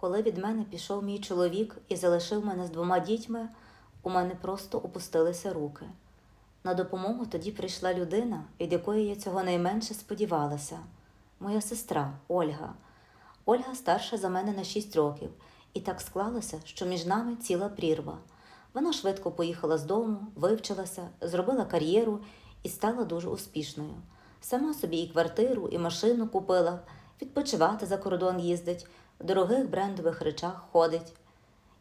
Коли від мене пішов мій чоловік і залишив мене з двома дітьми, у мене просто опустилися руки. На допомогу тоді прийшла людина, від якої я цього найменше сподівалася моя сестра Ольга. Ольга старша за мене на 6 років, і так склалося, що між нами ціла прірва. Вона швидко поїхала з дому, вивчилася, зробила кар'єру і стала дуже успішною. Сама собі і квартиру, і машину купила, відпочивати за кордон їздить, в дорогих брендових речах ходить.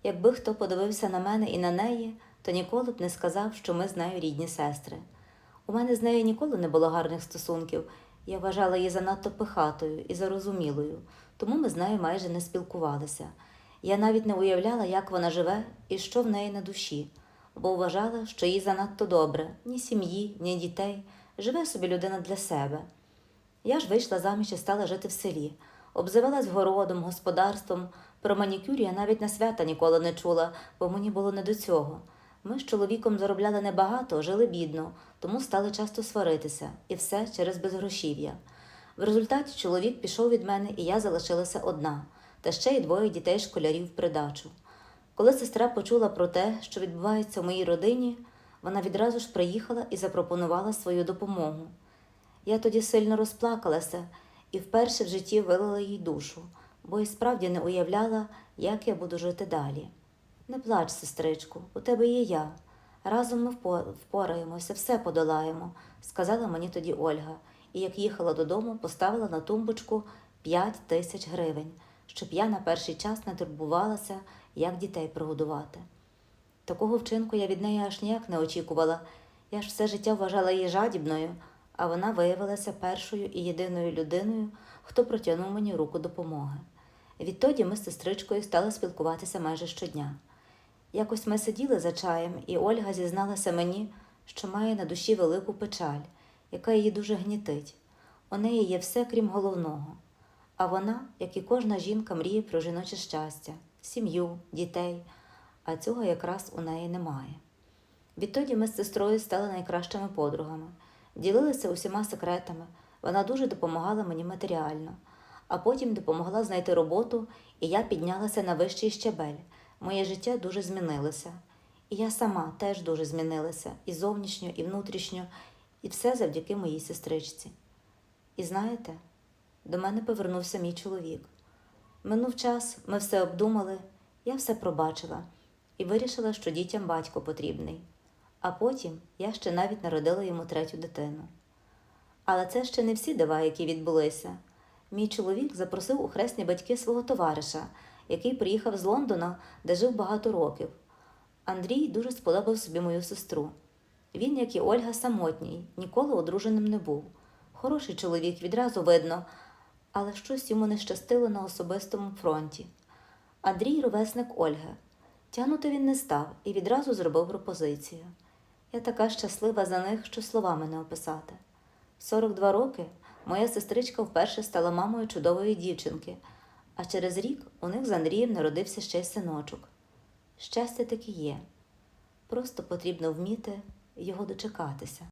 Якби хто подивився на мене і на неї, то ніколи б не сказав, що ми з нею рідні сестри. У мене з нею ніколи не було гарних стосунків. Я вважала її занадто пихатою і зарозумілою, тому ми з нею майже не спілкувалися. Я навіть не уявляла, як вона живе і що в неї на душі, бо вважала, що їй занадто добре ні сім'ї, ні дітей. Живе собі людина для себе. Я ж вийшла заміж і стала жити в селі, обзивалась городом, господарством. Про манікюр я навіть на свята ніколи не чула, бо мені було не до цього. Ми з чоловіком заробляли небагато, жили бідно, тому стали часто сваритися, і все через безгрошів'я. В результаті чоловік пішов від мене, і я залишилася одна, та ще й двоє дітей школярів в придачу. Коли сестра почула про те, що відбувається в моїй родині, вона відразу ж приїхала і запропонувала свою допомогу. Я тоді сильно розплакалася і вперше в житті вилила їй душу, бо і справді не уявляла, як я буду жити далі. Не плач, сестричку, у тебе є я. Разом ми впораємося, все подолаємо, сказала мені тоді Ольга, і як їхала додому, поставила на тумбочку 5 тисяч гривень, щоб я на перший час не турбувалася, як дітей прогодувати. Такого вчинку я від неї аж ніяк не очікувала. Я ж все життя вважала її жадібною, а вона виявилася першою і єдиною людиною, хто протягнув мені руку допомоги. Відтоді ми з сестричкою стали спілкуватися майже щодня. Якось ми сиділи за чаєм, і Ольга зізналася мені, що має на душі велику печаль, яка її дуже гнітить. У неї є все, крім головного. А вона, як і кожна жінка, мріє про жіноче щастя, сім'ю, дітей, а цього якраз у неї немає. Відтоді ми з сестрою стали найкращими подругами, ділилися усіма секретами. Вона дуже допомагала мені матеріально, а потім допомогла знайти роботу, і я піднялася на вищий щебель. Моє життя дуже змінилося. І я сама теж дуже змінилася і зовнішньо, і внутрішньо, і все завдяки моїй сестричці. І знаєте, до мене повернувся мій чоловік. Минув час, ми все обдумали, я все пробачила і вирішила, що дітям батько потрібний. А потім я ще навіть народила йому третю дитину. Але це ще не всі дива, які відбулися. Мій чоловік запросив у хресні батьки свого товариша, який приїхав з Лондона, де жив багато років. Андрій дуже сподобав собі мою сестру. Він, як і Ольга, самотній, ніколи одруженим не був. Хороший чоловік, відразу видно, але щось йому не щастило на особистому фронті. Андрій ровесник Ольги. Тягнути він не став і відразу зробив пропозицію. Я така щаслива за них, що словами не описати. В 42 роки моя сестричка вперше стала мамою чудової дівчинки, а через рік у них з Андрієм народився ще й синочок. Щастя таки є. Просто потрібно вміти його дочекатися.